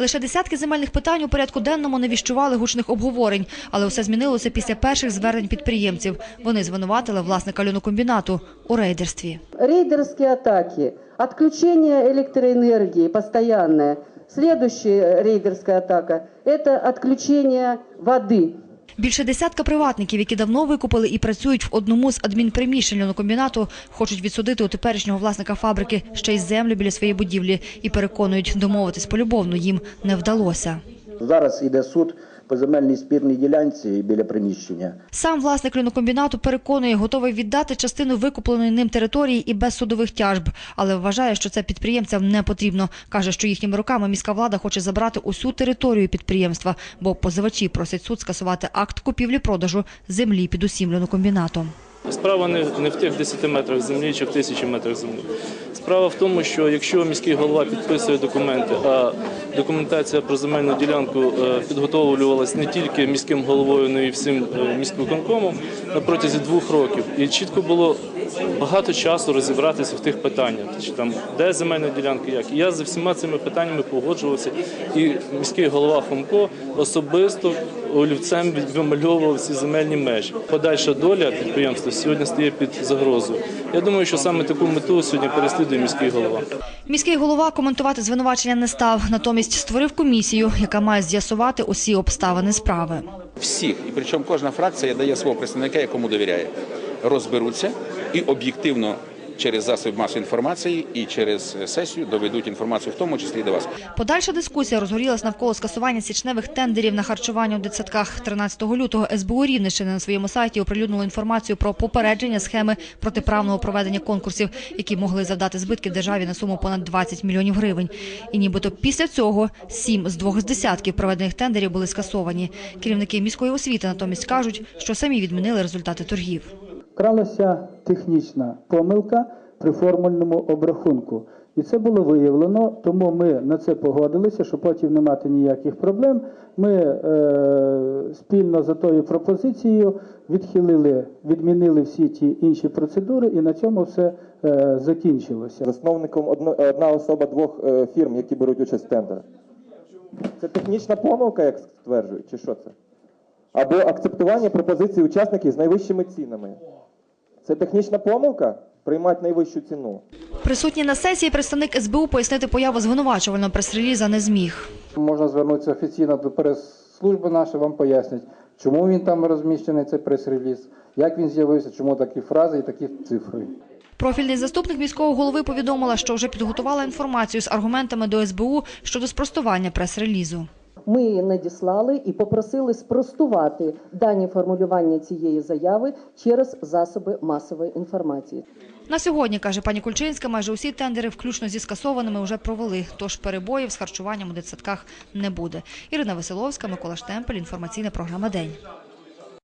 Лише десятки земельних питань у порядку денному не віщували гучних обговорень, але усе змінилося після перших звернень підприємців. Вони звинуватили власника льонокомбінату у рейдерстві. Рейдерские атаки, отключение электроэнергии постоянное. Следующая рейдерская атака – это отключение воды. Більше десятка приватників, які давно викупили і працюють в одному з адмінприміщень льонокомбінату, хочуть відсудити у теперішнього власника фабрики ще й землю біля своєї будівлі і переконують, домовитись полюбовно їм не вдалося. Зараз йде суд по земельній спірній ділянці біля приміщення. Сам власник льонокомбінату переконує, готовий віддати частину викупленої ним території і без судових тяжб, але вважає, що це підприємцям не потрібно. Каже, що їхніми руками міська влада хоче забрати усю територію підприємства, бо позивачі просять суд скасувати акт купівлі-продажу землі під усім льонокомбінатом. Справа не, в тих 10 метрах землі чи в тисячі метрах землі. Справа в тому, що якщо міський голова підписує документи, а документація про земельну ділянку е, підготовлювалась не тільки міським головою, але й всім е, міськвиконкомом на протязі двох років, і чітко було багато часу розібратися в тих питаннях, чи там де земельна ділянка, як. І я за всіма цими питаннями погоджувався. І міський голова Хомко особисто олівцем вимальовував ці земельні межі. Подальша доля підприємства сьогодні стає під загрозою. Я думаю, що саме таку мету сьогодні переслідує міський голова. Міський голова коментувати звинувачення не став, натомість створив комісію, яка має з'ясувати усі обставини справи. всіх, і причому кожна фракція дає свого представника, якому довіряє. Розберуться і об'єктивно через засоби масової інформації і через сесію доведуть інформацію, в тому числі до вас. Подальша дискусія розгорілась навколо скасування січневих тендерів на харчування у дитсадках 13 лютого. СБУ Рівненщини на своєму сайті оприлюднило інформацію про попередження схеми протиправного проведення конкурсів, які могли завдати збитків державі на суму понад 20 мільйонів гривень. І нібито після цього сім з двох з десятків проведених тендерів були скасовані. Керівники міської освіти натомість кажуть, що самі відмінили результати торгів. Кралася технічна помилка при формульному обрахунку. І це було виявлено, тому ми на це погодилися, щоб потім не мати ніяких проблем. Ми е, спільно за тою пропозицією відхилили, відмінили всі ті інші процедури, і на цьому все е, закінчилося. засновником одно- одна особа двох е, фірм, які беруть участь в тендерах. Це технічна помилка, як стверджують, чи що це? Або акцептування пропозицій учасників з найвищими цінами. Це технічна помилка? Приймати найвищу ціну. Присутній на сесії представник СБУ пояснити появу звинувачувального прес-реліза не зміг. Можна звернутися офіційно до прес-служби нашої, вам пояснять, чому він там розміщений, цей прес-реліз, як він з'явився, чому такі фрази і такі цифри. Профільний заступник міського голови повідомила, що вже підготувала інформацію з аргументами до СБУ щодо спростування прес-релізу. Ми надіслали і попросили спростувати дані формулювання цієї заяви через засоби масової інформації. На сьогодні, каже пані Кульчинська, майже усі тендери, включно зі скасованими, вже провели, тож перебоїв з харчуванням у дитсадках не буде. Ірина Веселовська, Микола Штемпель, інформаційна програма «День».